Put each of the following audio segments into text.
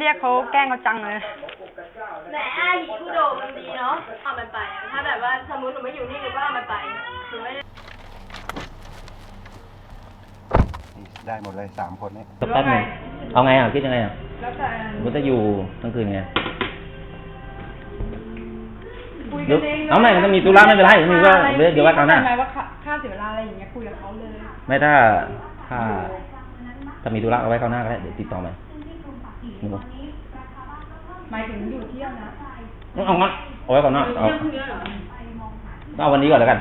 เรียกเขาแกล้งเขาจังเลย แหมอาหยีกูโดดมันดีเนาะ เอามันไปอะถ้าแบบว่าสมมติหนูไม่อยู่นี่หนูก็เอามันไปหนูไม่ได้ได้หมดเลยสามคนนี้แป๊บนึงเอาไงอะคิดยังไงอะแล้วแต่กูจะอยู่ทั้งคืนไงคุยกันเองเอาไม่มันต้องมีธุระไม่เป็นไรมีก็เดี๋ยวเดี๋ยวว่ากันหน้าทำไมว่าค่าค่าเสียเวลาอะไรอย่างเงี้ยคุยกับเขาเลย ไม่ถ้าถ้าถ้ามีธุระเอาไว้คราวหน้าก็ได้เดี๋ยวติดต่อมา นี่บอกหมายถึงอยู่เที่ยวนะเอางั้นเอาไว้ก่อนเนาะเอาเอาวันนี้ก่อนแล้วกัน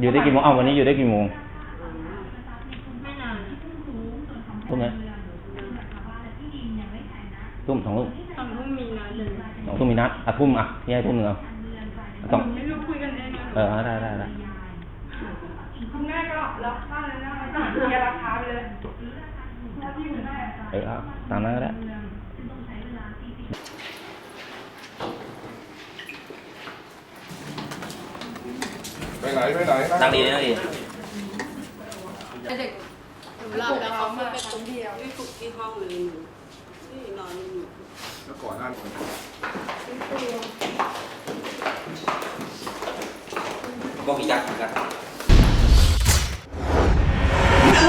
อยู่ได้กี่โมงเอาวันนี้อยู่ได้กี่โมงทุ่มไหมทุ่มสองทุ่มสองทุ่มมีนะหนึ่งสองทุ่มมีนัดอะทุ่มอะพี่ให้ทุ่มหนึ่งเอาสองไม่รู้คุยกันเองนะเออเอาได้ได้ได้คุณแม่ก็รับค่าเลยนะเคลียร์ราคาไปเลยหน้าที่คุณแม่ เออเอาตามนั้นก็ได้ไปไหนไปไหนตั้งดีตั้งดีหลับแล้วเขาไม่เป็นคนเดียวไม่ฝึกที่ห้องเลยหนูที่นอนอยู่แล้วก่อนหน้าคนบอกอีกจักรจั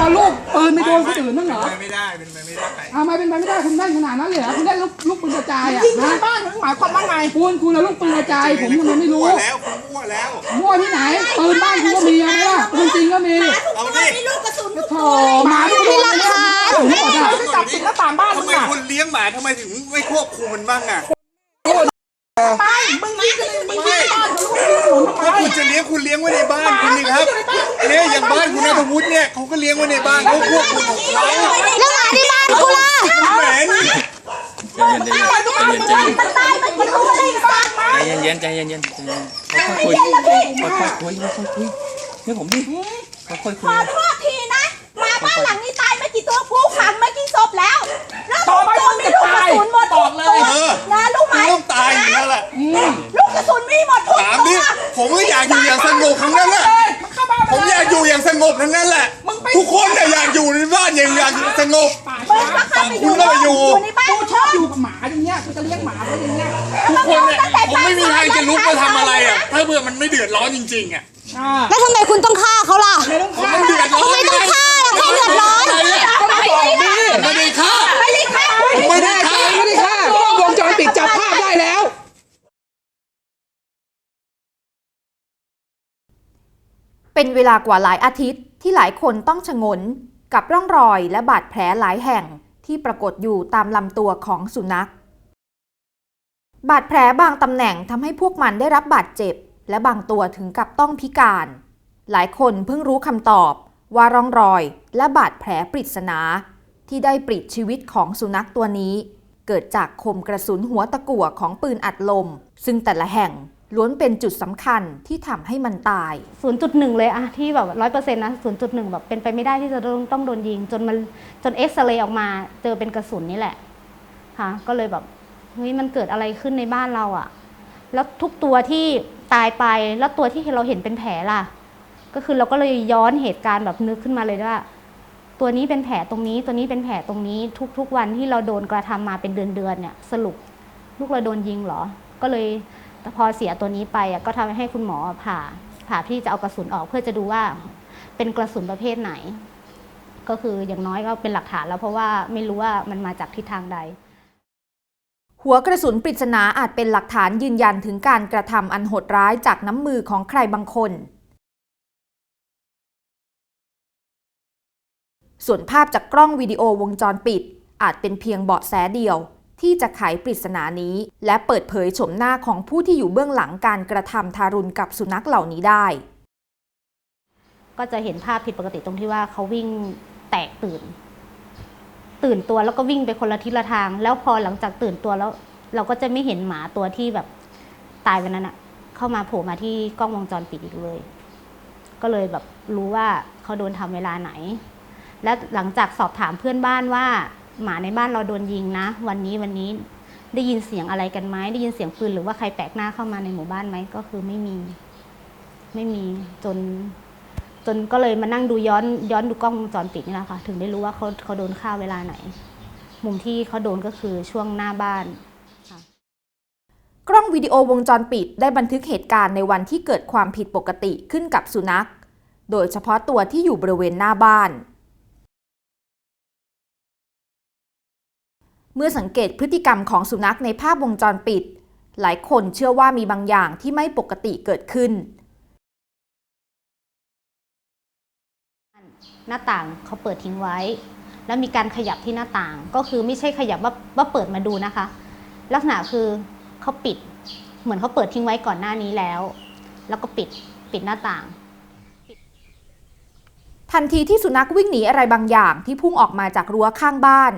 กรพอลูกปืนไปโดนคนอื่นนั่นเหรอ ไม่ได้เป็นไปไม่ได้ทำไมเป็นไปไม่ได้คุณได้ขนาดนั้นเลยเหรอคุณได้ลูกลูกปืนกระจายอะนะบ้านหมายความว่าไงคุณคุณเอาลูกปืนกระจาย ผมทำไมไม่รู้แล้วคุณมั่วแล้ว มั่วที่ไหนปืนบ้านคุณก็มีอะไรล่ะปืนจริงก็มีเอาดิโธ่หมาทุกตัวเนี่ยผมหมดอะจับสิหน้าต่างบ้านทำไมคุณเลี้ยงหมาทำไมถึงไม่ควบคุมมันบ้างอะมึงยิงกันมึงยิงบ้านเขาลูกปืนหนุนทำไมถ้า คุณจะเลี้ยงคุณเลี้ยงไว้ในบ้านคุณนี่ครับเนี่ยอย่างบ้านคุณนัทวุฒิเนี่ยเขาก็เลี้ยงไว้ในบ้านเขาควบคุมของเขาแล้วหมาที่บ้านกูล่ะมันเหม็นใจเย็นๆใจเย็นๆใจเย็นๆค่อยๆคุยค่อยๆคุยค่อยๆคุยเฮ้ยผมดิค่อยๆคุขอยโทษทีนะหมาบ้านหลังนี้ต เบื่อมันไม่เดือดร้อนจริงๆอะอ่าแล้วทำไมคุณต้องฆ่าเขาล่ะผมมันเดือดร้อนทำไมต้องฆ่าล่ะใครเดือดร้อนผมไม่ได้ฆ่าไม่ได้ฆ่าผมไม่ได้ฆ่าไม่ได้ค่ะกล้องวงจรปิดจับภาพได้แล้ว เป็นเวลากว่าหลายอาทิตย์ที่หลายคนต้องชงน กับร่องรอยและบาดแผลหลายแห่งที่ปรากฏอยู่ตามลำตัวของสุนัข บาดแผลบางตำแหน่งทำให้พวกมันได้รับบาดเจ็บ และบางตัวถึงกับต้องพิการ หลายคนเพิ่งรู้คำตอบว่าร่องรอยและบาดแผลปริศนา ที่ได้ปลิดชีวิตของสุนัขตัวนี้ เกิดจากคมกระสุนหัวตะกั่วของปืนอัดลม ซึ่งแต่ละแห่งล้วนเป็นจุดสำคัญที่ทำให้มันตาย 0.1 เลยอะที่แบบร้อยเปอร์เซ็นต์นะ 0.1 แบบเป็นไปไม่ได้ที่จะต้องต้องโดนยิง จนมันจนเอ็กซเรย์ออกมาเจอเป็นกระสุนนี่แหละค่ะก็เลยแบบเฮ้ยมันเกิดอะไรขึ้นในบ้านเราอะแล้วทุกตัวที่ ตายไปแล้วตัวที่เราเห็นเป็นแผลล่ะ ก็คือเราก็เลยย้อนเหตุการณ์แบบนึกขึ้นมาเลยว่า ตัวนี้เป็นแผลตรงนี้ ตัวนี้เป็นแผลตรงนี้ ทุก ๆ วันที่เราโดนกระทำมาเป็นเดือนๆเนี่ยสรุปลูกเราโดนยิงเหรอ ก็เลยพอเสียตัวนี้ไปอะก็ทำให้คุณหมอผ่าผ่าที่จะเอากระสุนออกเพื่อจะดูว่าเป็นกระสุนประเภทไหน ก็คืออย่างน้อยก็เป็นหลักฐานแล้วเพราะว่าไม่รู้ว่ามันมาจากทิศทางใด หัวกระสุนปริศนาอาจเป็นหลักฐานยืนยันถึงการกระทำอันโหดร้ายจากน้ำมือของใครบางคน ส่วนภาพจากกล้องวิดีโอวงจรปิด อาจเป็นเพียงเบาะแสเดียว ที่จะไขปริศนานี้ และเปิดเผยโฉมหน้าของผู้ที่อยู่เบื้องหลังการกระทำทารุณกับสุนัขเหล่านี้ได้ ก็จะเห็นภาพผิดปกติตรงที่ว่าเขาวิ่งแตกตื่น ตื่นตัวแล้วก็วิ่งไปคนละทิศละทาง แล้วพอหลังจากตื่นตัวแล้ว เราก็จะไม่เห็นหมาตัวที่แบบตายวันนั้นอะเข้ามาโผล่มาที่กล้องวงจรปิดอีกเลย ก็เลยแบบรู้ว่าเขาโดนทำเวลาไหน และหลังจากสอบถามเพื่อนบ้านว่า หมาในบ้านเราโดนยิงนะ วันนี้วันนี้ได้ยินเสียงอะไรกันไหมได้ยินเสียงปืนหรือว่าใครแปลกหน้าเข้ามาในหมู่บ้านไหมก็คือไม่มี ไม่มีจน จนก็เลยมานั่งดูย้อนย้อนดูกล้องวงจรปิดนี่แหละค่ะ ถึงได้รู้ว่าเขาเขาโดนฆ่าเวลาไหน มุมที่เขาโดนก็คือช่วงหน้าบ้านกล้องวิดีโอวงจรปิดได้บันทึกเหตุการณ์ในวันที่เกิดความผิดปกติขึ้นกับสุนัข โดยเฉพาะตัวที่อยู่บริเวณหน้าบ้าน เมื่อสังเกตพฤติกรรมของสุนัขในภาพวงจรปิด หลายคนเชื่อว่ามีบางอย่างที่ไม่ปกติเกิดขึ้น หน้าต่างเขาเปิดทิ้งไว้ แล้วมีการขยับที่หน้าต่าง ก็คือไม่ใช่ขยับว่าว่าเปิดมาดูนะคะ ลักษณะคือเขาปิด เหมือนเขาเปิดทิ้งไว้ก่อนหน้านี้แล้ว แล้วก็ปิดปิดหน้าต่าง ทันทีที่สุนัขวิ่งหนีอะไรบางอย่างที่พุ่งออกมาจากรั้วข้างบ้าน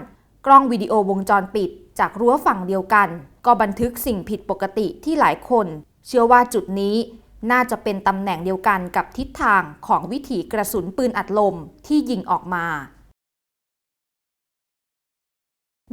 กล้องวิดีโอวงจรปิด จากรั้วฝั่งเดียวกัน ก็บันทึกสิ่งผิดปกติที่หลายคน เชื่อว่าจุดนี้ น่าจะเป็นตำแหน่งเดียวกันกับทิศทางของวิถีกระสุนปืนอัดลมที่ยิงออกมา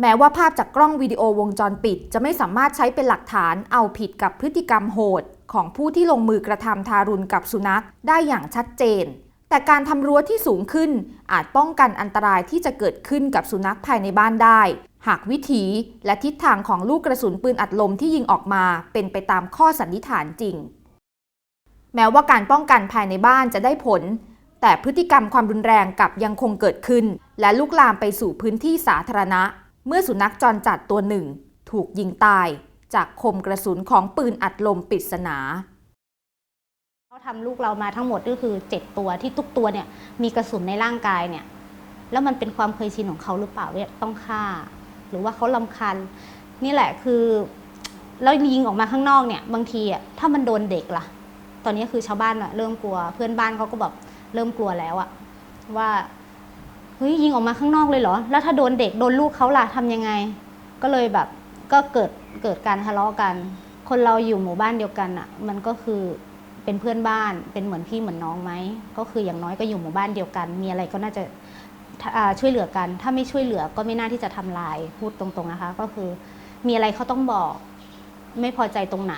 แม้ว่าภาพจากกล้องวิดีโอวงจรปิด จะไม่สามารถใช้เป็นหลักฐานเอาผิดกับพฤติกรรมโหด ของผู้ที่ลงมือกระทำทารุณกับสุนัขได้อย่างชัดเจน แต่การทำรั้วที่สูงขึ้น อาจป้องกันอันตรายที่จะเกิดขึ้นกับสุนัขภายในบ้านได้หากวิถีและทิศทางของลูกกระสุนปืนอัดลมที่ยิงออกมาเป็นไปตามข้อสันนิษฐานจริง แม้ว่าการป้องกันภายในบ้านจะได้ผล แต่พฤติกรรมความรุนแรงกับยังคงเกิดขึ้น และลุกลามไปสู่พื้นที่สาธารณะ เมื่อสุนัขจรจัดตัวหนึ่ง ถูกยิงตาย จากคมกระสุนของปืนอัดลมปริศนาเขาทำลูกเรามาทั้งหมดก็คือ7ตัวที่ทุกตัวเนี่ยมีกระสุนในร่างกายเนี่ยแล้วมันเป็นความเคยชินของเขาหรือเปล่าว่าต้องฆ่า หรือว่าเขาลำคันนี่แหละคือแล้วยิงออกมาข้างนอกเนี่ยบางทีอะถ้ามันโดนเด็กล่ะ ตอนนี้คือชาวบ้านอะเริ่มกลัว เพื่อนบ้านเขาก็แบบเริ่มกลัวแล้วอะว่าเฮ้ยยิงออกมาข้างนอกเลยเหรอ แล้วถ้าโดนเด็กโดนลูกเขาล่ะทำยังไง ก็เลยแบบก็เกิดเกิดการทะเลาะกัน คนเราอยู่หมู่บ้านเดียวกันอะมันก็คือเป็นเพื่อนบ้านเป็นเหมือนพี่เหมือนน้องไหมก็คืออย่างน้อยก็อยู่หมู่บ้านเดียวกัน มีอะไรก็น่าจะช่วยเหลือกัน ถ้าไม่ช่วยเหลือก็ไม่น่าที่จะทำลายพูดตรงๆนะคะ ก็คือมีอะไรเขาต้องบอก ไม่พอใจตรงไหน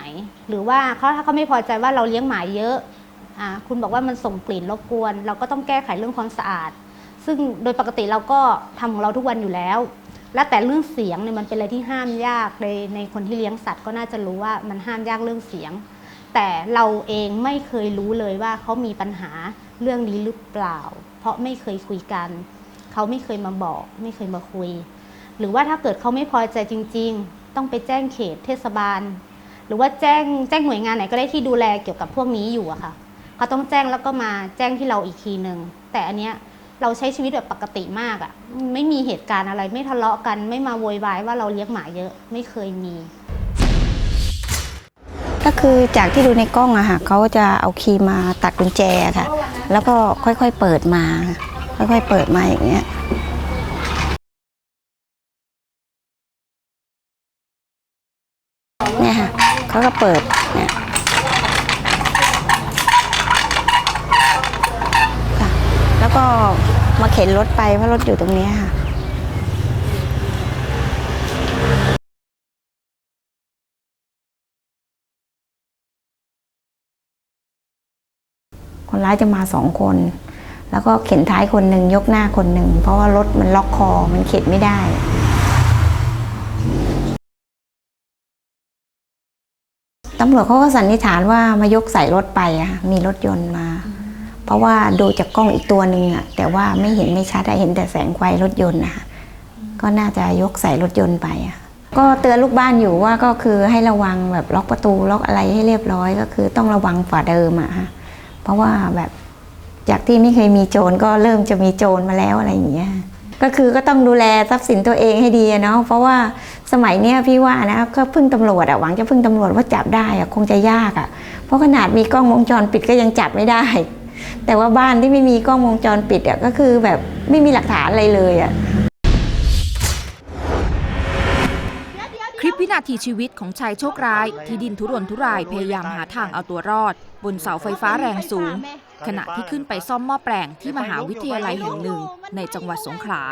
หรือว่าเขาถ้าเขาไม่พอใจว่าเราเลี้ยงหมาเยอะอ่าคุณบอกว่ามันส่งกลิ่นรบกวน เราก็ต้องแก้ไขเรื่องความสะอาด ซึ่งโดยปกติเราก็ทำของเราทุกวันอยู่แล้ว และแต่เรื่องเสียงเนี่ยมันเป็นอะไรที่ห้ามยากในในคนที่เลี้ยงสัตว์ก็น่าจะรู้ว่ามันห้ามยากเรื่องเสียง แต่เราเองไม่เคยรู้เลยว่าเขามีปัญหาเรื่องนี้หรือเปล่า เพราะไม่เคยคุยกันเขาไม่เคยมาบอก ไม่เคยมาคุย หรือว่าถ้าเกิดเขาไม่พอใจจริง ๆ ต้องไปแจ้งเขตเทศบาล หรือว่าแจ้งแจ้งหน่วยงานไหนก็ได้ที่ดูแลเกี่ยวกับพวกนี้อยู่อะค่ะเขาต้องแจ้งแล้วก็มาแจ้งที่เราอีกทีหนึ่งแต่อันเนี้ยเราใช้ชีวิตแบบปกติมากอะไม่มีเหตุการณ์อะไรไม่ทะเลาะกัน ไม่มาโวยวายว่าเราเลี้ยงหมาเยอะไม่เคยมี ก็คือจากที่ดูในกล้องอะค่ะเขาจะเอาคีย์มาตัดกุญแจค่ะ แล้วก็ค่อยๆเปิดมา ค่อยๆเปิดมาอย่างเงี้ยเนี่ย ค่ะเขาก็เปิดเนี่ยค่ะแล้วก็มาเข็นรถไปเพราะรถอยู่ตรงนี้ค่ะคนร้ายจะมาสองคน แล้วก็เข็นท้ายคนหนึ่งยกหน้าคนหนึ่ง เพราะว่ารถมันล็อกคอ มันเข็นไม่ได้ ตำรวจเขาก็สันนิษฐานว่ามายกใส่รถไปอะค่ะมีรถยนต์มา เพราะว่าดูจากกล้องอีกตัวหนึ่งอะแต่ว่าไม่เห็นไม่ชัดเห็นแต่แสงไฟรถยนต์นะคะก็น่าจะยกใส่รถยนต์ไปอะก็เตือนลูกบ้านอยู่ว่าก็คือให้ระวังแบบล็อกประตูล็อกอะไรให้เรียบร้อยก็คือต้องระวังฝ่าเดิมอะค่ะเพราะว่าแบบจากที่ไม่เคยมีโจรก็เริ่มจะมีโจรมาแล้วอะไรอย่างเงี้ย ก็คือก็ต้องดูแลทรัพย์สินตัวเองให้ดีเนาะเพราะว่าสมัยเนี้ยพี่ว่านะก็พึ่งตำรวจอะหวังจะพึ่งตำรวจว่าจับได้อะคงจะยากอะเพราะขนาดมีกล้องวงจรปิดก็ยังจับไม่ได้ แต่ว่าบ้านที่ไม่มีกล้องวงจรปิดอะก็คือแบบไม่มีหลักฐานอะไรเลยอะ วินาทีชีวิตของชายโชคร้าย ที่ดินทุรนทุรายพยายามหาทางเอาตัวรอด บนเสาไฟฟ้าแรงสูง ขณะที่ขึ้นไปซ่อมหม้อแปลงที่มหาวิทยาลัยแห่งหนึ่งในจังหวัดสงขลา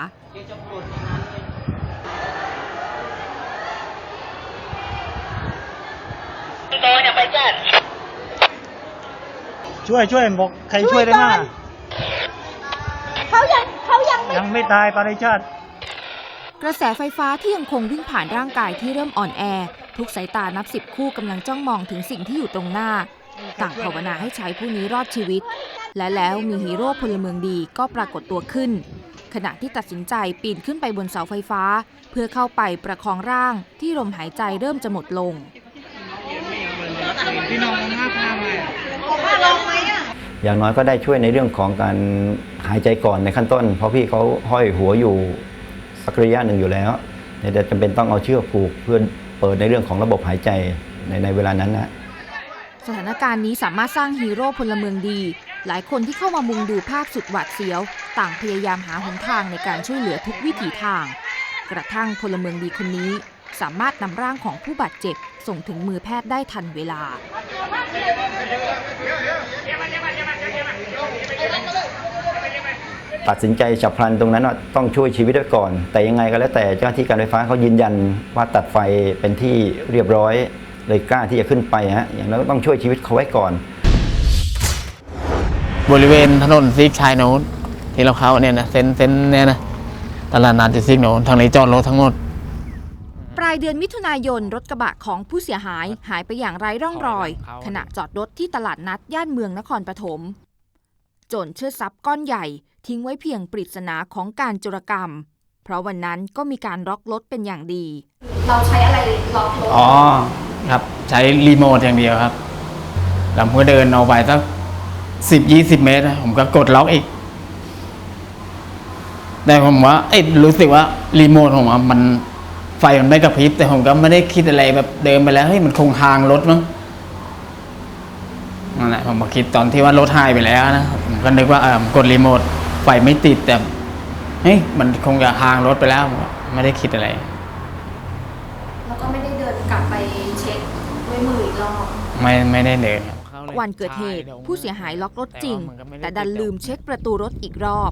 ช่วยช่วยบอกใครช่วยได้มากเขายังเขายังไม่ยังไม่ตายปาริชาติ กระแสไฟฟ้าที่ยังคงวิ่งผ่านร่างกายที่เริ่มอ่อนแอ ทุกสายตานับสิบคู่กำลังจ้องมองถึงสิ่งที่อยู่ตรงหน้า ต่างภาวนาให้ชายผู้นี้รอดชีวิต และแล้วมีฮีโร่พลเมืองดีก็ปรากฏตัวขึ้น ขณะที่ตัดสินใจปีนขึ้นไปบนเสาไฟฟ้า เพื่อเข้าไปประคองร่างที่ลมหายใจเริ่มจะหมดลง พี่น้องห้าพามาอย่างน้อยก็ได้ช่วยในเรื่องของการหายใจก่อนในขั้นต้น เพราะพี่เขาห้อยหัวอยู่ สักระยะหนึ่งอยู่แล้วเนี่จำเป็นต้องเอาเชือกผูกเพื่อเปิดในเรื่องของระบบหายใจในในเวลานั้นนะสถานการณ์นี้สามารถสร้างฮีโร่พลเมืองดี หลายคนที่เข้ามามุงดูภาพสุดหวาดเสียว ต่างพยายามหาหนทางในการช่วยเหลือทุกวิถีทาง กระทั่งพลเมืองดีคนนี้ สามารถนำร่างของผู้บาดเจ็บ ส่งถึงมือแพทย์ได้ทันเวลา ตัดสินใจฉับพลันตรงนั้นว่าต้องช่วยชีวิตไว้ก่อน แต่ยังไงก็แล้วแต่เจ้าหน้าที่การไฟฟ้าเขายืนยันว่าตัดไฟเป็นที่เรียบร้อย เลยกล้าที่จะขึ้นไปฮะอย่างนั้นก็ต้องช่วยชีวิตเขาไว้ก่อน บริเวณถนนซีกชายโน้นที่เราเข้าเนี่ยนะเส้นเส้นเนี่ยนะตลาดนัดที่ซีกโน้นทางนี้จอดรถทั้งหมดปลายเดือนมิถุนายนรถกระบะของผู้เสียหายหายไปอย่างไร้ร่องรอย ขณะจอดรถที่ตลาดนัดย่านเมืองนครปฐมโจรเชิดทรัพย์ก้อนใหญ่ ทิ้งไว้เพียงปริศนาของการโจรกรรม เพราะวันนั้นก็มีการล็อกรถเป็นอย่างดี เราใช้อะไรล็อกรถอ๋อครับใช้รีโมทอย่างเดียวครับแล้วผมก็เดินเอาไปสักสิบยี่สิบเมตรนะผมก็กดล็อกอีก แต่ผมว่าเอ้ยรู้สึกว่ารีโมทผมอะมันไฟมันไม่กระพริบ แต่ผมก็ไม่ได้คิดอะไรแบบเดินไปแล้วเฮ้ยมันคงทางรถมั้งนั่นแหละผมมาคิดตอนที่ว่ารถหายไปแล้วนะผมก็นึกว่าเออผมกดรีโมท ไฟไม่ติดแต่เฮ้ยมันคงจะทางรถไปแล้วผมก็ไม่ได้คิดอะไร แล้วก็ไม่ได้เดินกลับไปเช็คด้วยมืออีกรอบไม่ไม่ได้เดินครับวันเกิดเหตุผู้เสียหายล็อกรถจริง แต่ดันลืมเช็คประตูรถอีกรอบ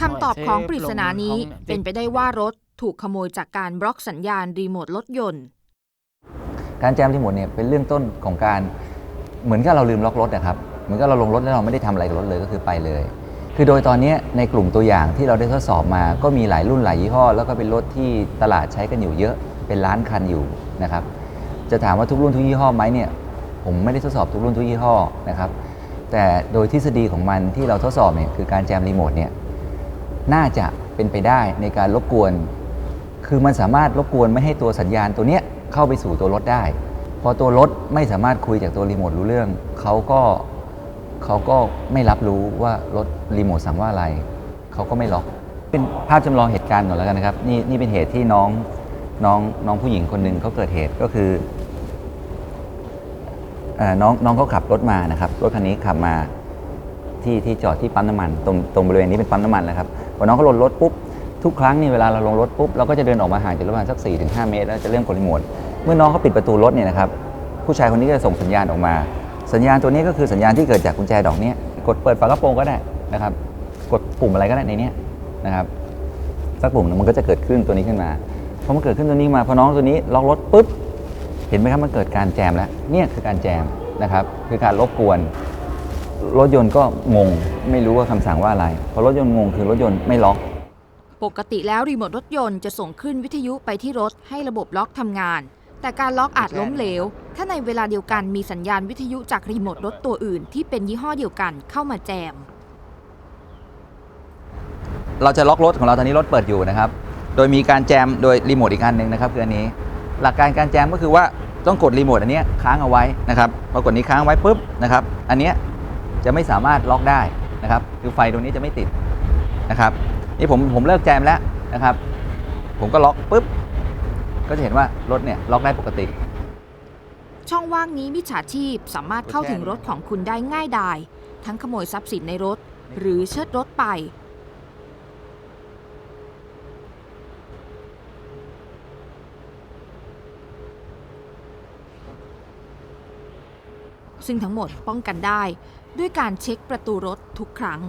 คำตอบของปริศนานี้เป็นไปได้ว่ารถถูกขโมยจากการบล็อกสัญญาณรีโมทรถยนต์ การแจมรีโมทเนี่ยเป็นเรื่องต้นของการเหมือนกับเราลืมล็อกรถนะครับ เหมือนกับเราลงรถแล้วเราไม่ได้ทำอะไรกับรถเลยก็คือไปเลย คือโดยตอนนี้ในกลุ่มตัวอย่างที่เราได้ทดสอบมา ก็มีหลายรุ่นหลายยี่ห้อ แล้วก็เป็นรถที่ตลาดใช้กันอยู่เยอะเป็นล้านคันอยู่นะครับ จะถามว่าทุกรุ่นทุกยี่ห้อไหมเนี่ยผมไม่ได้ทดสอบทุกรุ่นทุกยี่ห้อนะครับแต่โดยทฤษฎีของมันที่เราทดสอบเนี่ยคือการแจมรีโมทเนี่ยน่าจะเป็นไปได้ในการรบกวน คือมันสามารถรบกวนไม่ให้ตัวสัญญาณตัวเนี้ยเข้าไปสู่ตัวรถได้ พอตัวรถไม่สามารถคุยจากตัวรีโมทรู้เรื่องเขาก็ เขาก็ไม่รับรู้ว่ารถรีโมทสั่งว่าอะไร เขาก็ไม่ล็อก เป็นภาพจำลองเหตุการณ์ก่อนแล้วกันนะครับ นี่นี่เป็นเหตุที่น้องน้องน้องผู้หญิงคนหนึ่งเขาเกิดเหตุก็คือเอ่อน้องน้องเขาขับรถมานะครับ รถคันนี้ขับมาที่ที่จอดที่ปั๊มน้ำมันตรงตรงบริเวณนี้เป็นปั๊มน้ำมันนะครับพอน้องเขาลงรถปุ๊บทุกครั้งนี่เวลาเราลงรถปุ๊บเราก็จะเดินออกมาห่างจากรถประมาณสัก4-5 เมตร แล้วจะเริ่มกดรีโมทเมื่อน้องเขาปิดประตูรถเนี่ยนะครับผู้ชายคนนี้ก็จะส่งสัญญาณออกมา สัญญาณตัวนี้ก็คือสัญญาณที่เกิดจากกุญแจดอกนี้กดเปิดฝากระโปรงก็ได้นะครับ กดปุ่มอะไรก็ได้ในนี้นะครับสักปุ่มนึงมันก็จะเกิดขึ้นตัวนี้ขึ้นมาพอมันเกิดขึ้นตัวนี้มาพอน้องตัวนี้ล็อกรถปุ๊บเห็นไหมครับมันเกิดการแจมแล้วเนี่ยคือการแจมนะครับ คือการรบกวน รถยนต์ก็งง ไม่รู้ว่าคำสั่งว่าอะไรพอรถยนต์งงคือรถยนต์ไม่ล็อก ปกติแล้วรีโมทรถยนต์จะส่งขึ้นวิทยุไปที่รถให้ระบบล็อกทำงาน แต่การล็อกอาจล้มเหลว ถ้าในเวลาเดียวกันมีสัญญาณวิทยุจากรีโมทรถตัวอื่น ที่เป็นยี่ห้อเดียวกันเข้ามาแจม เราจะล็อกรถของเราตอนนี้รถเปิดอยู่นะครับ โดยมีการแจมโดยรีโมทอีกอันหนึ่งนะครับคืออันนี้ หลักการการแจมก็คือว่าต้องกดรีโมทอันนี้ค้างเอาไว้นะครับพอกดนี้ค้างไว้ปุ๊บนะครับ อันนี้จะไม่สามารถล็อกได้นะครับ คือไฟตรงนี้จะไม่ติดนะครับ นี่ผมผมเลิกแจมแล้วนะครับ ผมก็ล็อกปุ๊บก็จะเห็นว่ารถเนี่ยล็อกได้ปกติ ช่องว่างนี้มิจฉาชีพสามารถเข้าถึงรถของคุณได้ง่ายดาย ทั้งขโมยทรัพย์สินในรถ หรือเชิดรถไป ซึ่งทั้งหมดป้องกันได้ด้วยการเช็คประตูรถทุกครั้ง